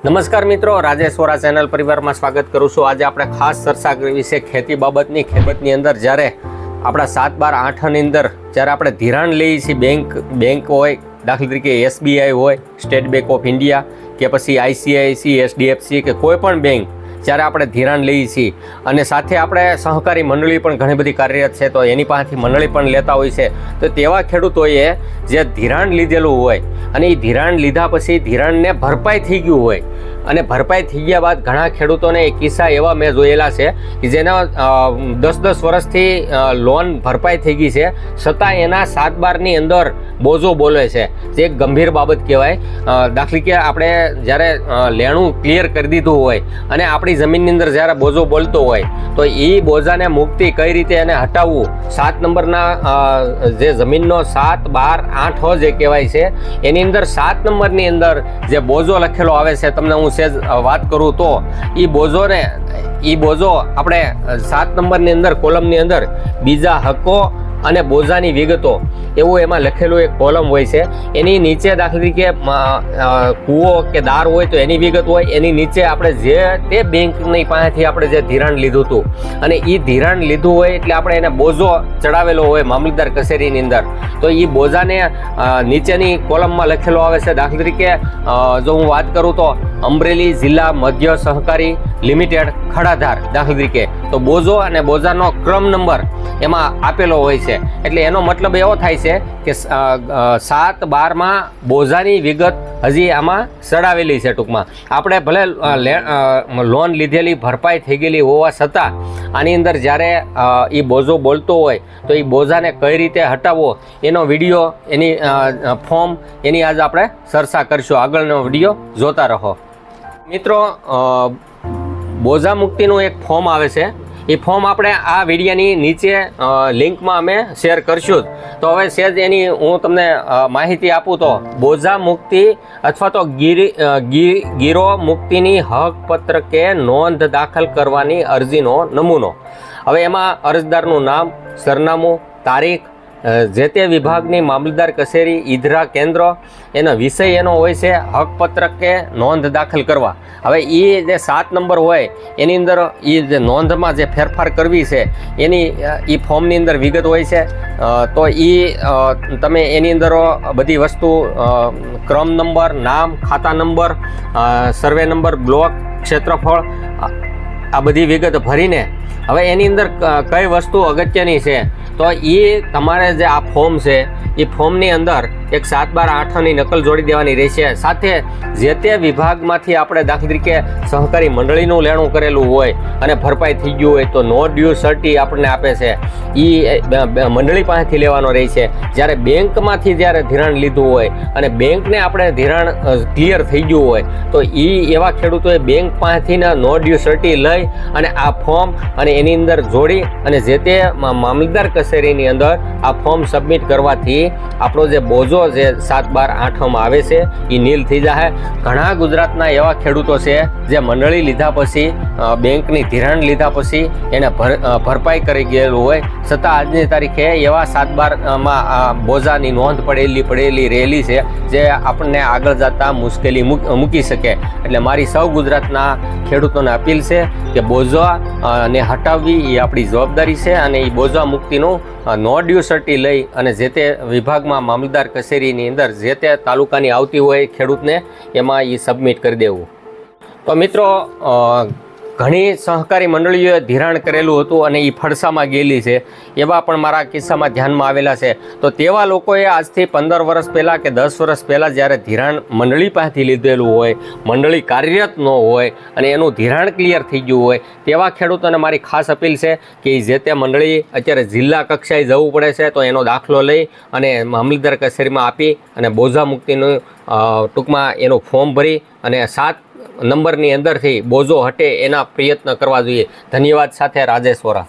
નમસ્કાર મિત્રો રાજેશ વોરા ચેનલ પરિવારમાં સ્વાગત કરું છું. આજે આપણે ખાસ ચર્ચા છે ખેતી બાબતની, ખેડૂતની અંદર જ્યારે આપણા સાત બાર આઠની અંદર જ્યારે આપણે ધિરાણ લઈએ છીએ, બેંક બેંક હોય, દાખલા તરીકે એસબીઆઈ હોય, સ્ટેટ બેંક ઓફ ઇન્ડિયા કે પછી આઈસીઆઈસી, એચડીએફસી કે કોઈ પણ બેંક જ્યારે આપણે ધિરાણ લઈએ છીએ અને સાથે આપણે સહકારી મંડળી પણ ઘણી બધી કાર્યરત છે, તો એની પાસેથી મંડળી પણ લેતા હોય છે. તો તેવા ખેડૂતોએ જે ધિરાણ લીધેલું હોય અને એ ધિરાણ લીધા પછી ધિરાણને ભરપાઈ થઈ ગયું હોય અને ભરપાઈ થઈ ગયા બાદ ઘણા ખેડૂતોને એ કિસ્સા એવા મેં જોયેલા છે કે જેના દસ દસ વર્ષથી લોન ભરપાઈ થઈ ગઈ છે, છતાં એના સાત બારની અંદર બોજો બોલે છે. જે એક ગંભીર બાબત કહેવાય. દાખલી કે આપણે જ્યારે લેણું ક્લિયર કરી દીધું હોય અને આપણી જમીનની અંદર જ્યારે બોજો બોલતો હોય, તો એ બોજાને મુક્તિ કઈ રીતે એને હટાવવું? સાત નંબરના જે જમીનનો સાત બાર આઠ જે કહેવાય છે, એની અંદર સાત નંબરની અંદર જે બોજો લખેલો આવે છે, તમને હું સેજ વાત કરું તો એ બોજોને એ બોજો આપણે સાત નંબરની અંદર, કોલમની અંદર બીજા હકો અને બોજાની વિગતો, એવું એમાં લખેલું એક કોલમ હોય છે. એની નીચે દાખલા તરીકે કૂવો કે દાર હોય તો એની વિગત હોય. એની નીચે આપણે જે તે બેંકની પાસેથી આપણે જે ધિરાણ લીધું હતું. અને એ ધિરાણ લીધું હોય એટલે આપણે એને બોજો ચડાવેલો હોય મામલતદાર કચેરીની અંદર. તો એ બોજાને નીચેની કોલમમાં લખેલો આવે છે દાખલા તરીકે જો હું વાત કરું તો, અમરેલી જિલ્લા મધ્ય સહકારી લિમિટેડ ખડાધાર દાખલા તરીકે. તો બોજો અને બોજાનો ક્રમ નંબર એમાં આપેલો હોય છે. એટલે એનો મતલબ એવો થાય છે કે સાત, બારમાં બોઝાની વિગત હજી આમાં ચડાવેલી છે ટૂંકમાં. આપણે ભલે લોન લીધેલી, ભરપાઈ થઈ ગયેલી હોવા છતાં, આની અંદર જ્યારે એ બોઝો બોલતો હોય, તો એ બોઝાને કઈ રીતે હટાવવો, એનો વીડિયો, એની ફોર્મ, એની આજે આપણે ચર્ચા કરીશું. આગળનો વીડિયો જોતા રહો. મિત્રો બોઝા મુક્તિનું એક ફોર્મ આવે છે. એ ફોર્મ આપણે આ વિડીયાની નીચે લિંકમાં અમે શેર કરશું જ. તો હવે સેજ એની હું તમને માહિતી આપું તો, બોજા મુક્તિ અથવા તો ગીરી ગીરો મુક્તિની હક પત્રકે નોંધ દાખલ કરવાની અરજીનો નમૂનો હવે એમાં અરજદારનું નામ, સરનામું, તારીખ જે તે વિભાગની મામલતદાર કચેરી ઈધરા કેન્દ્રો, એનો વિષય એનો હોય છે હકપત્રક કે નોંધ દાખલ કરવા. હવે એ જે સાત નંબર હોય, એની અંદર એ જે નોંધમાં જે ફેરફાર કરવી છે, એની એ ફોર્મની અંદર વિગત હોય છે. તો એ તમે એની અંદર બધી વસ્તુ ક્રમ નંબર, નામ, ખાતા નંબર સર્વે નંબર, બ્લોક, ક્ષેત્રફળ આ- બધી વિગત ભરીને હવે એની અંદર કઈ વસ્તુ અગત્યની છે? તો એ તમારે જે આ ફોર્મ છે એ ફોર્મની અંદર એક સાત બાર આઠની નકલ જોડી દેવાની રહેશે. સાથે જે તે વિભાગમાંથી આપણે દાખલા તરીકે સહકારી મંડળીનું લેણું કરેલું હોય અને ભરપાઈ થઈ ગયું હોય તો નો ડ્યુ સર્ટી આપણને આપે છે. એ મંડળી પાસેથી લેવાનો રહે છે. જ્યારે બેંકમાંથી જ્યારે ધિરાણ લીધું હોય અને બેંકને આપણે ધિરાણ ક્લિયર થઈ ગયું હોય તો એ એવા ખેડૂતોએ બેંક પાસેથી નો ડ્યુ સર્ટી લઈ અને આ ફોર્મ અને એની અંદર જોડી અને જે તે મામલતદાર કચેરીની અંદર આ ફોર્મ સબમિટ કરવાથી આપણો જે બોજો જે સાત બાર આઠમાં આવે છે એ નીલ થઈ જાય ઘણા ગુજરાતના એવા ખેડૂતો છે જે મંડળી લીધા પછી બેંકની ધિરાણ લીધા પછી એને ભર ભરપાઈ કરી ગયેલું હોય. છતાં આજની તારીખે એવા સાત બાર અ, માં આ બોજાની નોંધ પડેલી પડેલી રહેલી છે જે આપણને આગળ જતા મુશ્કેલી મૂક- શકે. એટલે મારી સૌ ગુજરાતના ખેડૂતોને અપીલ છે કે બોજા ને હટાવવી એ આપણી જવાબદારી છે અને એ બોજા મુક્તિનું નો ડ્યુસર્ટી લઈ અને જે તે વિભાગમાં મામલતદાર કચેરીની અંદર જે તે તાલુકાની આવતી હોય ખેડૂતને, એમાં એ સબમિટ કરી દેવું. તો મિત્રો ઘણી સહકારી મંડળીઓએ ધિરાણ કરેલું હતું અને એ ફડસામાં ગયેલી છે. એવા પણ મારા કિસ્સામાં ધ્યાનમાં આવેલા છે. તો તેવા લોકોએ આજથી પંદર વર્ષ પહેલાં કે દસ વર્ષ પહેલાં જ્યારે ધિરાણ મંડળી પાસેથી લીધેલું હોય, મંડળી કાર્યરત ન હોય અને એનું ધિરાણ ક્લિયર થઈ ગયું હોય, તેવા ખેડૂતોને મારી ખાસ અપીલ છે કે જે તે મંડળી અત્યારે જિલ્લા કક્ષાએ જવું પડે છે તો એનો દાખલો લઈ અને મામલતદાર કચેરીમાં આપી અને બોજા મુક્તિનું ટૂંકમાં એનું ફોર્મ ભરી અને સાત નંબરની અંદરથી બોજો હટે એના પ્રયત્ન કરવા જોઈએ. ધન્યવાદ સાથે રાજેશ વોરા.